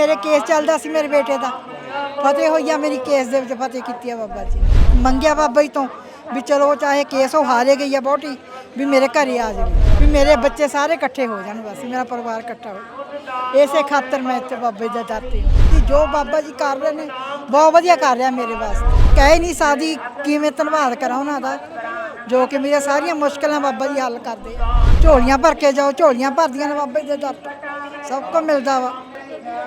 ਮੇਰੇ ਕੇਸ ਚੱਲਦਾ ਸੀ ਮੇਰੇ ਬੇਟੇ ਦਾ। ਫਤਿਹ ਹੋਈ ਆ ਮੇਰੀ ਕੇਸ ਦੇ ਵਿੱਚ ਫਤਿਹ ਕੀਤੀ ਆ ਬਾਬਾ ਜੀ। ਮੰਗਿਆ ਬਾਬਾ ਜੀ ਤੋਂ ਵੀ ਚਲੋ ਚਾਹੇ ਕੇਸ ਉਹ ਹਾਰੇ ਗਈ ਆ ਬਹੁਤੀ ਵੀ ਮੇਰੇ ਘਰੇ ਆ ਜਾਵੇ। ਵੀ ਮੇਰੇ ਬੱਚੇ ਸਾਰੇ ਇਕੱਠੇ ਹੋ ਜਾਣ ਬਸ, ਮੇਰਾ ਪਰਿਵਾਰ ਇਕੱਠਾ ਹੋਵੇ। ਇਸੇ ਖਾਤਰ ਮੈਂ ਇੱਥੇ ਬਾਬੇ ਦਾ ਦਾਤੀ ਕਿ ਜੋ ਬਾਬਾ ਜੀ ਕਰ ਰਹੇ ਨੇ, ਬਹੁਤ ਵਧੀਆ ਕਰ ਰਿਹਾ ਮੇਰੇ ਵਾਸਤੇ। ਕਹਿ ਨਹੀਂ ਸਕਦੀ ਕਿਵੇਂ ਧੰਨਵਾਦ ਕਰਾਂ ਉਹਨਾਂ ਦਾ, ਜੋ ਕਿ ਮੇਰੀਆਂ ਸਾਰੀਆਂ ਮੁਸ਼ਕਲਾਂ ਬਾਬਾ ਜੀ ਹੱਲ ਕਰਦੇ ਝੋਲੀਆਂ ਭਰ ਕੇ ਜਾਓ, ਝੋਲੀਆਂ ਭਰਦੀਆਂ ਨੇ ਬਾਬੇ ਦੇ ਦਰ ਤੋਂ। ਸਭ ਕੁਝ ਮਿਲਦਾ ਵਾ।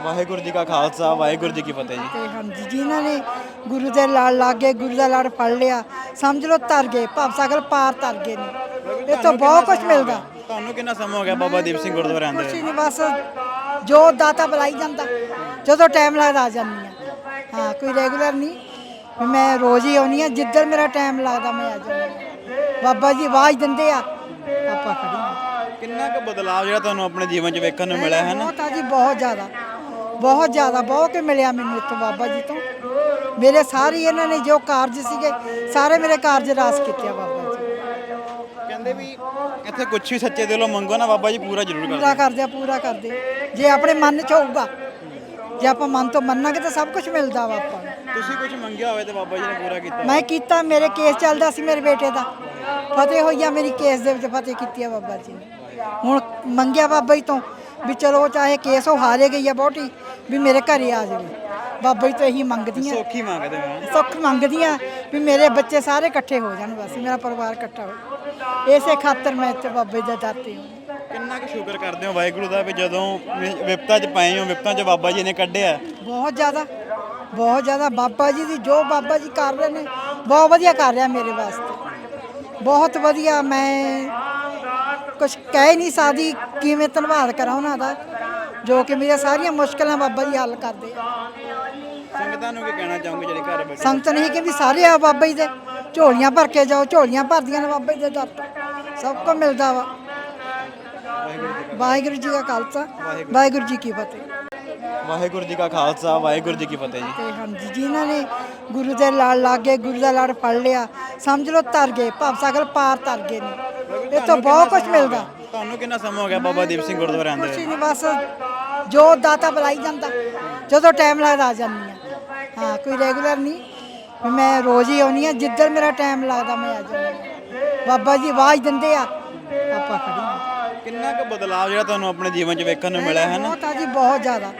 ਵਾਹਿਗੁਰੂ ਜੀ ਕਾ ਖਾਲਸਾ ਵਾਹਿਗੁਰੂ ਜੀ ਕੀ ਫਤਿਹ ਜੀ। ਤੇ ਹਾਂਜੀ ਜਿਨ੍ਹਾਂ ਨੇ ਗੁਰੂ ਦੇ ਲੜ ਲੱਗ ਗੁਰੂ ਦਾ ਲੜ ਫੜ ਲਿਆ। ਸਮਝ ਲਓ ਤਰ ਗਏ ਭਵ ਸਾਗਰ ਪਾਰ ਤਰ ਗਏ ਨੇ। ਇਹ ਤੋਂ ਬਹੁਤ ਕੁਝ ਮਿਲਦਾ। ਤੁਹਾਨੂੰ ਕਿੰਨਾ ਸਮਾਂ ਹੋ ਗਿਆ ਬਾਬਾ ਦੀਪ ਸਿੰਘ ਗੁਰਦੁਆਰੇ ਆਂਦੇ ਕੁਛ ਨਹੀਂ ਬਸ ਜੋ ਦਾਤਾ ਬੁਲਾਈ ਜਾਂਦਾ ਜਦੋਂ ਟਾਈਮ ਲੱਗਦਾ ਆ ਜਾਂਦੀ ਆ। ਹਾਂ ਕੋਈ ਰੈਗੂਲਰ ਨਹੀਂ। ਮੈਂ ਰੋਜ਼ ਹੀ ਆਉਣੀ ਆ ਜਿੱਧਰ ਮੇਰਾ ਟਾਈਮ ਲੱਗਦਾ ਮੈਂ ਆ ਜਾਂਦੀ ਹਾਂ। ਬਾਬਾ ਜੀ ਆਵਾਜ਼ ਦਿੰਦੇ ਆ ਆਪਾਂ ਖੜੀ ਕਿੰਨਾ ਕੁ ਬਦਲਾਅ ਜਿਹੜਾ ਤੁਹਾਨੂੰ ਆਪਣੇ ਜੀਵਨ 'ਚ ਵੇਖਣ ਨੂੰ ਮਿਲਿਆ ਹੈ ਨਾ? ਬਹੁਤ ਆ ਜੀ ਬਹੁਤ ਜ਼ਿਆਦਾ। ਬਹੁਤ ਜ਼ਿਆਦਾ ਬਹੁਤ ਕਿ ਮਿਲਿਆ ਮੈਨੂੰ ਇੱਥੋਂ ਬਾਬਾ ਜੀ ਤੋਂ। ਮੇਰੇ ਸਾਰੇ ਇਹਨਾਂ ਨੇ ਜੋ ਕਾਰਜ ਸੀਗੇ ਸਾਰੇ ਮੇਰੇ ਕਾਰਜ ਰਾਸ ਕੀਤੇ ਆ ਬਾਬਾ ਜੀ। ਕਹਿੰਦੇ ਵੀ ਇੱਥੇ ਕੁਛ ਵੀ ਸੱਚੇ ਦਿਲੋਂ ਮੰਗੋ ਨਾ ਬਾਬਾ ਜੀ ਪੂਰਾ ਜ਼ਰੂਰ ਕਰਦੇ। ਪੂਰਾ ਕਰਦੇ ਆ ਪੂਰਾ ਕਰਦੇ। ਜੇ ਆਪਣੇ ਮਨ ਚ ਹੋਊਗਾ ਜੇ ਆਪਾਂ ਮਨ ਤੋਂ ਮੰਨਾਂਗੇ ਤਾਂ ਸਭ ਕੁਝ ਮਿਲਦਾ ਵਾ ਆਪਾਂ ਨੂੰ। ਤੁਸੀਂ ਕੁਝ ਮੰਗਿਆ ਹੋਵੇ ਤੇ ਬਾਬਾ ਜੀ ਨੇ ਪੂਰਾ ਕੀਤਾ। ਮੈਂ ਕੀਤਾ ਮੇਰੇ ਕੇਸ ਚੱਲਦਾ ਸੀ ਮੇਰੇ ਬੇਟੇ ਦਾ। ਫਤਿਹ ਹੋਈ ਆ ਮੇਰੀ ਕੇਸ ਦੇ ਵਿੱਚ ਫਤਿਹ ਕੀਤੀ ਆ ਬਾਬਾ ਜੀ ਨੇ। ਹੁਣ ਮੰਗਿਆ ਬਾਬਾ ਜੀ ਤੋਂ ਵੀ ਚਲੋ ਚਾਹੇ ਕੇਸ ਉਹ ਹਾਰੇ ਗਈ ਆ ਬਹੁਤੀ ਵੀ ਮੇਰੇ ਘਰੇ ਆ ਜਾਵੇ। ਬਾਬਾ ਜੀ ਤੋਂ ਇਹੀ ਮੰਗਦੀਆਂ। ਸੌਖੀ ਮੰਗਦੇ ਮੈਂ ਸੁੱਖ ਮੰਗਦੀਆਂ ਵੀ ਮੇਰੇ ਬੱਚੇ ਸਾਰੇ ਇਕੱਠੇ ਹੋ ਜਾਣ ਬਸ ਮੇਰਾ ਪਰਿਵਾਰ ਇਕੱਠਾ ਹੋਵੇ। ਇਸੇ ਖਾਤਰ ਮੈਂ ਇੱਥੇ ਬਾਬੇ ਦਾ ਦਾਤੀ ਹਾਂ। ਕਿੰਨਾ ਕੁ ਸ਼ੁਕਰ ਕਰਦੇ ਹੋ ਵਾਹਿਗੁਰੂ ਦਾ ਵੀ ਜਦੋਂ ਵਿ- ਵਿਪਤਾ 'ਚ ਪਏ ਹੋ ਵਿਪਤਾ 'ਚ ਬਾਬਾ ਜੀ ਨੇ ਕੱਢਿਆ। ਬਹੁਤ ਜ਼ਿਆਦਾ ਬਹੁਤ ਜ਼ਿਆਦਾ ਬਾਬਾ ਜੀ ਦੀ ਜੋ ਬਾਬਾ ਜੀ ਕਰ ਰਹੇ ਨੇ ਬਹੁਤ ਵਧੀਆ ਕਰ ਰਿਹਾ ਮੇਰੇ ਵਾਸਤੇ। ਬਹੁਤ ਵਧੀਆ ਮੈਂ ਕੁਝ ਕਹਿ ਨਹੀਂ ਸਕਦੀ ਕਿਵੇਂ ਧੰਨਵਾਦ ਕਰਾਂ ਉਹਨਾਂ ਦਾ ਜੋ ਕਿ ਮੇਰੀਆਂ ਸਾਰੀਆਂ ਮੁਸ਼ਕਲਾਂ ਬਾਬਾ ਜੀ ਹੱਲ ਕਰਦੇ ਆ। ਸੰਗਤਾਂ ਨੂੰ ਕੀ ਕਹਿਣਾ ਚਾਹੋਗੇ ਜਿਹੜੇ ਘਰ ਬੈਠੇ? ਸੰਗਤ ਨਹੀਂ ਕਿ ਵੀ ਸਾਰੇ ਆ ਬਾਬਾ ਜੀ ਦੇ ਝੋਲੀਆਂ ਭਰ ਕੇ ਜਾਓ ਝੋਲੀਆਂ ਭਰਦੀਆਂ ਨੇ ਬਾਬਾ ਜੀ ਦੇ ਦਰ ਤੋਂ। ਸਭ ਕੁਝ ਮਿਲਦਾ ਵਾ। ਵਾਹਿਗੁਰੂ ਜੀ ਕਾ ਖਾਲਸਾ ਵਾਹਿਗੁਰੂ ਜੀ ਕੀ ਫਤਿਹ। ਵਾਹਿਗੁਰੂ ਜੀ ਕਾ ਖਾਲਸਾ ਵਾਹਿਗੁਰੂ ਜੀ ਕੀ ਫਤਿਹ ਜੀ। ਤੇ ਹਾਂਜੀ ਜਿਨ੍ਹਾਂ ਨੇ ਗੁਰੂ ਦੇ ਲੜ ਲੱਗ ਗੁਰੂ ਦਾ ਲੜ ਫੜ ਲਿਆ। ਸਮਝ ਲਓ ਤਰ ਗਏ ਭਵ ਸਾਗਰ ਪਾਰ ਤਰ ਗਏ ਨੇ। ਇਹ ਤੋਂ ਬਹੁਤ ਕੁਝ ਮਿਲਦਾ। ਤੁਹਾਨੂੰ ਕਿੰਨਾ ਸਮਾਂ ਹੋ ਗਿਆ ਬਾਬਾ ਦੀਪ ਸਿੰਘ ਗੁਰਦੁਆਰੇ ਆਂਦੇ ਨਹੀਂ ਬਸ ਜੋ ਦਾਤਾ ਬੁਲਾਈ ਜਾਂਦਾ ਜਦੋਂ ਟਾਈਮ ਲੱਗਦਾ ਆ ਜਾਂਦੀ ਆ। ਹਾਂ ਕੋਈ ਰੈਗੂਲਰ ਨਹੀਂ ਵੀ ਮੈਂ ਰੋਜ਼ ਹੀ ਆਉਣੀ ਆ ਜਿੱਧਰ ਮੇਰਾ ਟਾਈਮ ਲੱਗਦਾ ਮੈਂ ਆ ਜਾਂਦੀ ਹਾਂ ਬਾਬਾ ਜੀ ਆਵਾਜ਼ ਦਿੰਦੇ ਆ ਆਪਾਂ ਖੜੀ ਹਾਂ ਕਿੰਨਾ ਕੁ ਬਦਲਾਅ ਜਿਹੜਾ ਤੁਹਾਨੂੰ ਆਪਣੇ ਜੀਵਨ 'ਚ ਵੇਖਣ ਨੂੰ ਮਿਲਿਆ ਹੈ ਨਾ? ਬਹੁਤ ਆ ਜੀ ਬਹੁਤ ਜ਼ਿਆਦਾ।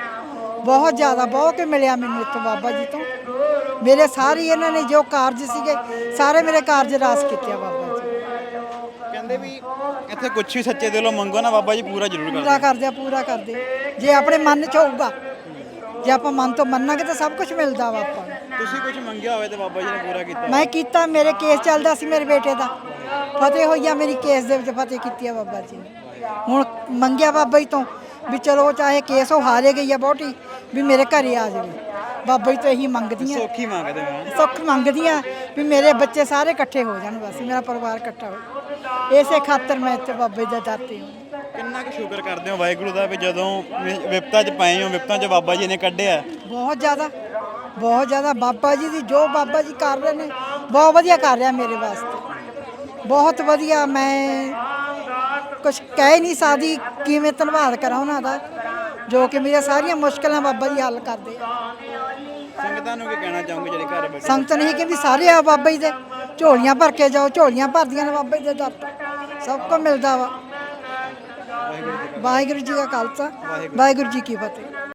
ਬਹੁਤ ਜ਼ਿਆਦਾ ਬਹੁਤ ਕਿ ਮਿਲਿਆ ਮੈਨੂੰ ਇੱਥੋਂ ਬਾਬਾ ਜੀ ਤੋਂ। ਮੇਰੇ ਸਾਰੇ ਇਹਨਾਂ ਨੇ ਜੋ ਕਾਰਜ ਸੀਗੇ ਸਾਰੇ ਮੇਰੇ ਕਾਰਜ ਰਾਸ ਕੀਤੇ ਆ ਬਾਬਾ ਜੀ। ਕਹਿੰਦੇ ਵੀ ਇੱਥੇ ਕੁਛ ਵੀ ਸੱਚੇ ਦਿਲੋਂ ਮੰਗੋ ਨਾ ਬਾਬਾ ਜੀ ਪੂਰਾ ਜ਼ਰੂਰ ਕਰਦੇ। ਪੂਰਾ ਕਰਦੇ ਆ ਪੂਰਾ ਕਰਦੇ। ਆ। ਜੇ ਆਪਣੇ ਮਨ ਚ ਹੋਊਗਾ ਜੇ ਆਪਾਂ ਮਨ ਤੋਂ ਮੰਨਾਂਗੇ ਤਾਂ ਸਭ ਕੁਝ ਮਿਲਦਾ ਵਾ ਆਪਾਂ ਨੂੰ। ਤੁਸੀਂ ਕੁਝ ਮੰਗਿਆ ਹੋਵੇ ਤੇ ਬਾਬਾ ਜੀ ਨੇ ਪੂਰਾ ਕੀਤਾ ਮੈਂ ਕੀਤਾ ਮੇਰੇ ਕੇਸ ਚੱਲਦਾ ਸੀ ਮੇਰੇ ਬੇਟੇ ਦਾ। ਫਤਿਹ ਹੋਈ ਆ ਮੇਰੀ ਕੇਸ ਦੇ ਵਿੱਚ ਫਤਿਹ ਕੀਤੀ ਆ ਬਾਬਾ ਜੀ ਨੇ। ਹੁਣ ਮੰਗਿਆ ਬਾਬਾ ਜੀ ਤੋਂ ਵੀ ਚਲੋ ਚਾਹੇ ਕੇਸ ਉਹ ਹਾਰੇ ਗਈ ਆ ਬਹੁਤੀ ਵੀ ਮੇਰੇ ਘਰੇ ਆ ਜਾਵੇ। ਬਾਬਾ ਜੀ ਤੋਂ ਇਹੀ ਮੰਗਦੀਆਂ। ਸੌਖੀ ਮੰਗਦੇ ਮੈਂ ਸੁੱਖ ਮੰਗਦੀਆਂ ਵੀ ਮੇਰੇ ਬੱਚੇ ਸਾਰੇ ਇਕੱਠੇ ਹੋ ਜਾਣ ਬਸ ਮੇਰਾ ਪਰਿਵਾਰ ਇਕੱਠਾ ਹੋਵੇ ਇਸੇ ਖਾਤਰ ਮੈਂ ਇੱਥੇ ਬਾਬੇ ਦਾ ਦਾਤੀ ਹਾਂ ਕਿੰਨਾ ਕੁ ਸ਼ੁਕਰ ਕਰਦੇ ਹੋ ਵਾਹਿਗੁਰੂ ਦਾ ਵੀ ਜਦੋਂ ਵਿ- ਵਿਪਤਾ 'ਚ ਪਏ ਹੋ ਵਿਪਤਾ 'ਚ ਬਾਬਾ ਜੀ ਨੇ ਕੱਢਿਆ? ਬਹੁਤ ਜ਼ਿਆਦਾ ਬਹੁਤ ਜ਼ਿਆਦਾ। ਬਾਬਾ ਜੀ ਦੀ ਜੋ ਬਾਬਾ ਜੀ ਕਰ ਰਹੇ ਨੇ ਬਹੁਤ ਵਧੀਆ ਕਰ ਰਿਹਾ ਮੇਰੇ ਵਾਸਤੇ। ਬਹੁਤ ਵਧੀਆ ਮੈਂ ਕੁਝ ਕਹਿ ਨਹੀਂ ਸਕਦੀ ਕਿਵੇਂ ਧੰਨਵਾਦ ਕਰਾਂ ਉਹਨਾਂ ਦਾ ਜੋ ਕਿ ਮੇਰੀਆਂ ਸਾਰੀਆਂ ਮੁਸ਼ਕਲਾਂ ਬਾਬਾ ਜੀ ਹੱਲ ਕਰਦੇ ਆ। ਸੰਗਤਾਂ ਨੂੰ ਕੀ ਕਹਿਣਾ ਚਾਹੋਗੇ ਜਿਹੜੇ ਘਰ ਬੈਠੇ? ਸੰਗਤ ਨਹੀਂ ਕਿ ਵੀ ਸਾਰੇ ਆ ਬਾਬਾ ਜੀ ਦੇ। ਝੋਲੀਆਂ ਭਰ ਕੇ ਜਾਓ, ਝੋਲੀਆਂ ਭਰਦੀਆਂ ਨੇ ਬਾਬੇ ਦੇ ਦਰ। ਤੋਂ ਸਭ ਕੁਝ ਮਿਲਦਾ ਵਾ। ਵਾਹਿਗੁਰੂ ਜੀ ਕਾ ਖਾਲਸਾ, ਵਾਹਿਗੁਰੂ ਜੀ ਕੀ ਫਤਿਹ।